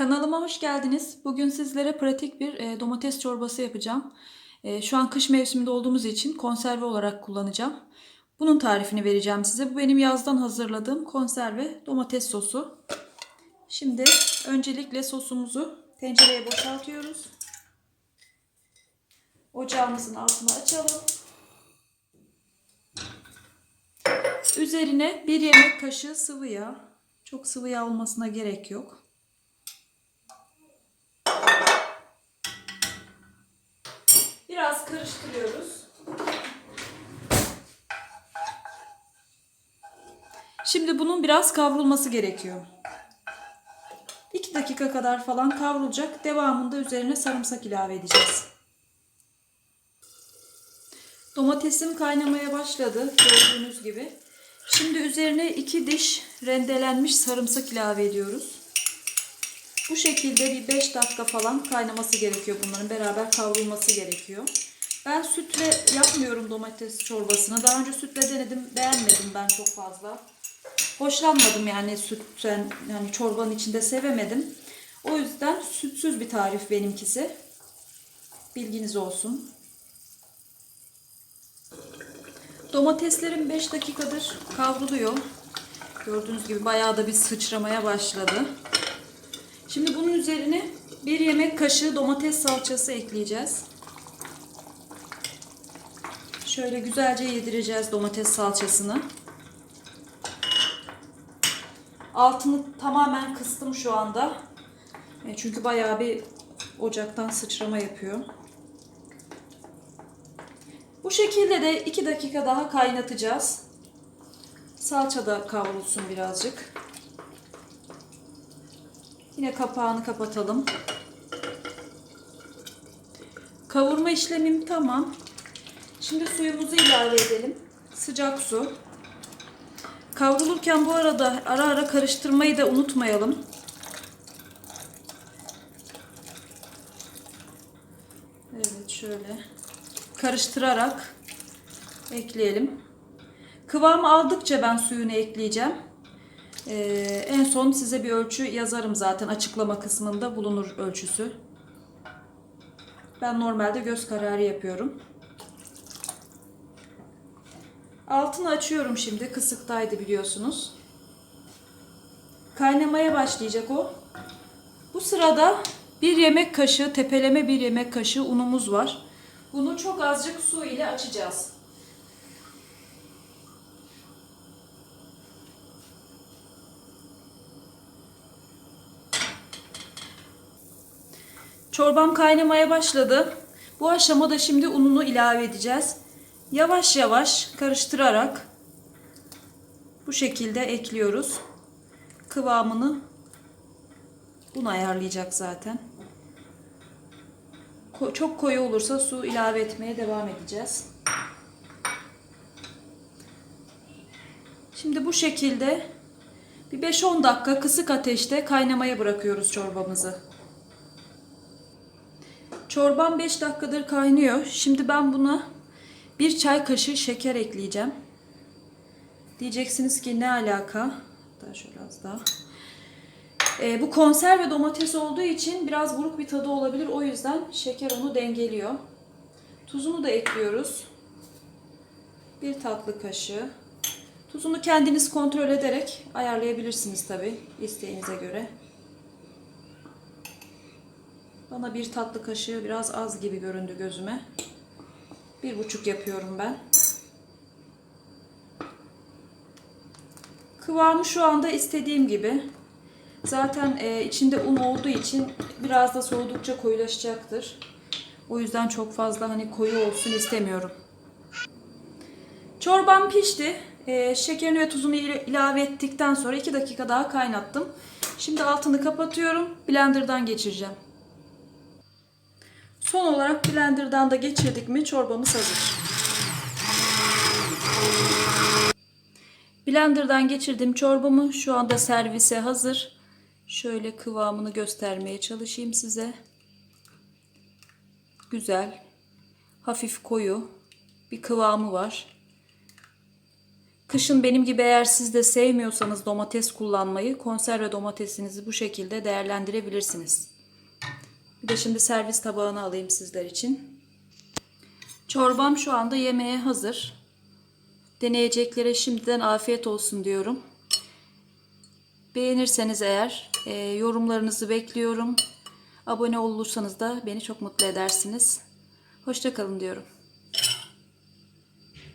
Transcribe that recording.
Kanalıma hoş geldiniz. Bugün sizlere pratik bir e, domates çorbası yapacağım. E, şu an kış mevsiminde olduğumuz için konserve olarak kullanacağım. Bunun tarifini vereceğim size. Bu benim yazdan hazırladığım konserve domates sosu. Şimdi öncelikle sosumuzu tencereye boşaltıyoruz. Ocağımızın altını açalım. Üzerine bir yemek kaşığı sıvı yağ. Çok sıvı yağ olmasına gerek yok. Biraz karıştırıyoruz. Şimdi bunun biraz kavrulması gerekiyor. 2 dakika kadar falan kavrulacak. Devamında üzerine sarımsak ilave edeceğiz. Domatesim kaynamaya başladı gördüğünüz gibi. Şimdi üzerine 2 diş rendelenmiş sarımsak ilave ediyoruz. Bu şekilde bir 5 dakika falan kaynaması gerekiyor bunların. Beraber kavrulması gerekiyor. Ben sütle yapmıyorum domates çorbasını. Daha önce sütle denedim. Beğenmedim ben çok fazla. Hoşlanmadım yani sütten yani çorbanın içinde sevemedim. O yüzden sütsüz bir tarif benimkisi. Bilginiz olsun. Domateslerim 5 dakikadır kavruluyor. Gördüğünüz gibi bayağı da bir sıçramaya başladı. Şimdi bunun üzerine bir yemek kaşığı domates salçası ekleyeceğiz. Şöyle güzelce yedireceğiz domates salçasını. Altını tamamen kıstım şu anda. E, Çünkü bayağı bir ocaktan sıçrama yapıyor. Bu şekilde de 2 dakika daha kaynatacağız. Salça da kavrulsun birazcık. Yine kapağını kapatalım. Kavurma işlemim tamam. Şimdi suyumuzu ilave edelim. Sıcak su. Kavrulurken bu arada ara ara karıştırmayı da unutmayalım. Evet şöyle karıştırarak ekleyelim. Kıvam aldıkça ben suyunu ekleyeceğim. Ee, en son size bir ölçü yazarım zaten açıklama kısmında bulunur ölçüsü. Ben normalde göz kararı yapıyorum. Altını açıyorum şimdi. Kısıktaydı biliyorsunuz. Kaynamaya başlayacak o. Bu sırada bir yemek kaşığı, tepeleme bir yemek kaşığı unumuz var. Bunu çok azıcık su ile açacağız. Çorbam kaynamaya başladı. Bu aşamada şimdi ununu ilave edeceğiz. Yavaş yavaş karıştırarak bu şekilde ekliyoruz. Kıvamını un ayarlayacak zaten. Çok koyu olursa su ilave etmeye devam edeceğiz. Şimdi bu şekilde bir 5-10 dakika kısık ateşte kaynamaya bırakıyoruz çorbamızı. Çorbam 5 dakikadır kaynıyor. Şimdi ben buna bir çay kaşığı şeker ekleyeceğim. Diyeceksiniz ki ne alaka? Daha şöyle az daha. Ee, bu konserve domates olduğu için biraz buruk bir tadı olabilir. O yüzden şeker onu dengeliyor. Tuzunu da ekliyoruz. Bir tatlı kaşığı. Tuzunu kendiniz kontrol ederek ayarlayabilirsiniz tabi isteğinize göre. Bana bir tatlı kaşığı biraz az gibi göründü gözüme. Bir buçuk yapıyorum ben. Kıvamı şu anda istediğim gibi. Zaten e, içinde un olduğu için biraz da soğudukça koyulaşacaktır. O yüzden çok fazla hani koyu olsun istemiyorum. Çorbam pişti. E, şekerini ve tuzunu il- ilave ettikten sonra 2 dakika daha kaynattım. Şimdi altını kapatıyorum. Blender'dan geçireceğim. Son olarak blenderdan da geçirdik mi çorbamız hazır. Blenderdan geçirdim çorbamı. Şu anda servise hazır. Şöyle kıvamını göstermeye çalışayım size. Güzel. Hafif koyu bir kıvamı var. Kışın benim gibi eğer siz de sevmiyorsanız domates kullanmayı konserve domatesinizi bu şekilde değerlendirebilirsiniz. De şimdi servis tabağına alayım sizler için. Çorbam şu anda yemeğe hazır. Deneyeceklere şimdiden afiyet olsun diyorum. Beğenirseniz eğer e, yorumlarınızı bekliyorum. Abone olursanız da beni çok mutlu edersiniz. Hoşçakalın diyorum.